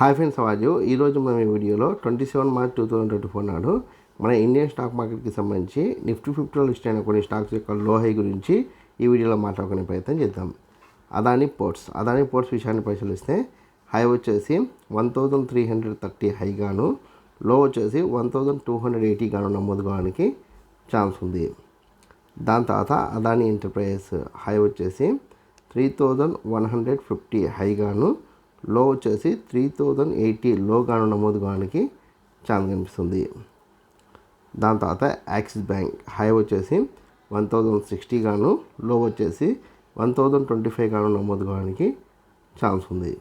Hi friends అవాజు ఈరోజు మనం ఈ వీడియోలో twenty seven March two thousand twenty four నాడు మన ఇండియన్ స్టాక్ మార్కెట్కి సంబంధించి నిఫ్టీ ఫిఫ్టీలో లిస్ట్ అయిన కొన్ని స్టాక్స్ యొక్క లో హై గురించి ఈ వీడియోలో మాట్లాడుకునే ప్రయత్నం చేద్దాం. అదాని పోర్ట్స్. అదాని పోర్ట్స్ విషయాన్ని పరిశీలిస్తే హై వచ్చేసి one thousand three hundred thirty హైగాను లో వచ్చేసి one thousand two hundred eighty గాను నమోదు కావడానికి ఛాన్స్ ఉంది. దాని తర్వాత అదాని ఎంటర్ప్రైజెస్ హై వచ్చేసి three thousand one hundred fifty హైగాను లో వచ్చేసి త్రీ థౌజండ్ ఎయిటీ లోగాను నమోదు కావడానికి ఛాన్స్ కనిపిస్తుంది. దాని తర్వాత యాక్సిస్ బ్యాంక్ హై వచ్చేసి వన్ థౌజండ్ సిక్స్టీ గాను లో వచ్చేసి వన్ థౌజండ్ ట్వంటీ ఫైవ్ గాను నమోదు కావడానికి ఛాన్స్ ఉంది.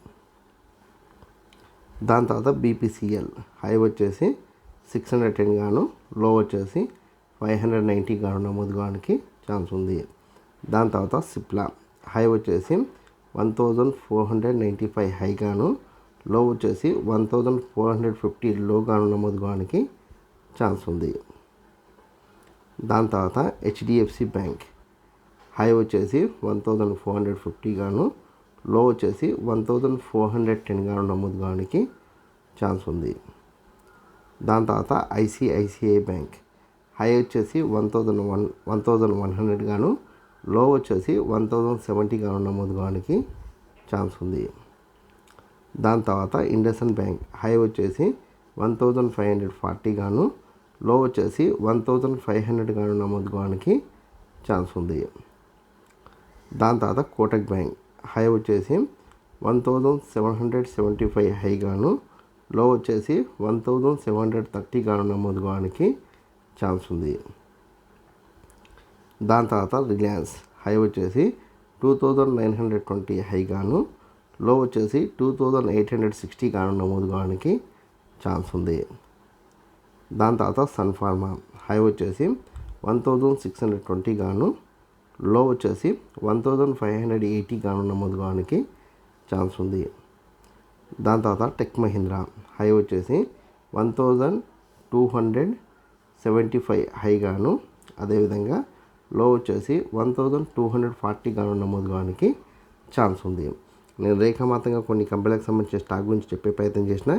దాని తర్వాత బీపీసీఎల్ హై వచ్చేసి సిక్స్ హండ్రెడ్ టెన్ గాను లో వచ్చేసి ఫైవ్ హండ్రెడ్ నైంటీ గాను నమోదు కావడానికి ఛాన్స్ ఉంది. దాని తర్వాత సిప్లా హై వచ్చేసి one thousand four hundred ninety five హైగాను లో వచ్చేసి one thousand four hundred fifty లో గాను నమోదు కావడానికి ఛాన్స్ ఉంది. దాని తర్వాత హెచ్డిఎఫ్సి బ్యాంక్ హై వచ్చేసి one thousand four hundred fifty గాను లో వచ్చేసి one thousand four hundred ten గాను నమోదు కావడానికి ఛాన్స్ ఉంది. దాని తర్వాత ఐసిఐసిఐ బ్యాంక్ హై వచ్చేసి one thousand one one thousand one hundred గాను లో వచ్చేసి వన్ థౌజండ్ సెవెంటీ గాను నమోదు కావడానికి ఛాన్స్ ఉంది. దాని తర్వాత ఇండస్ఇండ్ బ్యాంక్ హై వచ్చేసి one thousand five hundred forty గాను లో వచ్చేసి వన్ థౌజండ్ ఫైవ్ హండ్రెడ్ గాను నమోదు కావడానికి ఛాన్స్ ఉంది. దాని తర్వాత కోటక్ బ్యాంక్ హై వచ్చేసి one thousand seven hundred seventy five high గాను లో వచ్చేసి one thousand seven hundred thirty గాను నమోదు కావడానికి ఛాన్స్ ఉంది. దాని తర్వాత రిలయన్స్. హై వచ్చేసి two thousand nine hundred twenty high గాను. లో వచ్చేసి two thousand eight hundred sixty గాను నమోదు కావడానికి ఛాన్స్ ఉంది. దాని తర్వాత సన్ ఫార్మా. హై వచ్చేసి one thousand six hundred twenty గాను. లో వచ్చేసి one thousand five hundred eighty గాను నమోదు కావడానికి ఛాన్స్ ఉంది. దాని తర్వాత టెక్ మహీంద్రా. హై వచ్చేసి one thousand two hundred seventy five high గాను. అదేవిధంగా లో వచ్చేసి one thousand two hundred forty గాను నమోదు కావడానికి ఛాన్స్ ఉంది. నేను రేఖామాతంగా కొన్ని కంపెనీలకు సంబంధించిన స్టాక్ గురించి చెప్పే ప్రయత్నం చేసిన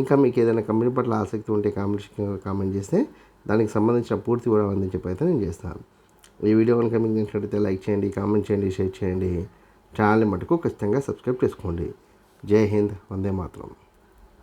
ఇంకా మీకు ఏదైనా కంపెనీ పట్ల ఆసక్తి ఉంటే కామెంట్ కామెంట్ చేస్తే దానికి సంబంధించిన పూర్తి కూడా అందించే ప్రయత్నం నేను చేస్తాను ఈ వీడియో కనుక మీకు నచ్చినట్లయితే లైక్ చేయండి కామెంట్ చేయండి షేర్ చేయండి. ఛానల్ని మటుకు ఖచ్చితంగా సబ్స్క్రైబ్ చేసుకోండి. జై హింద్ వందే మాత్రం.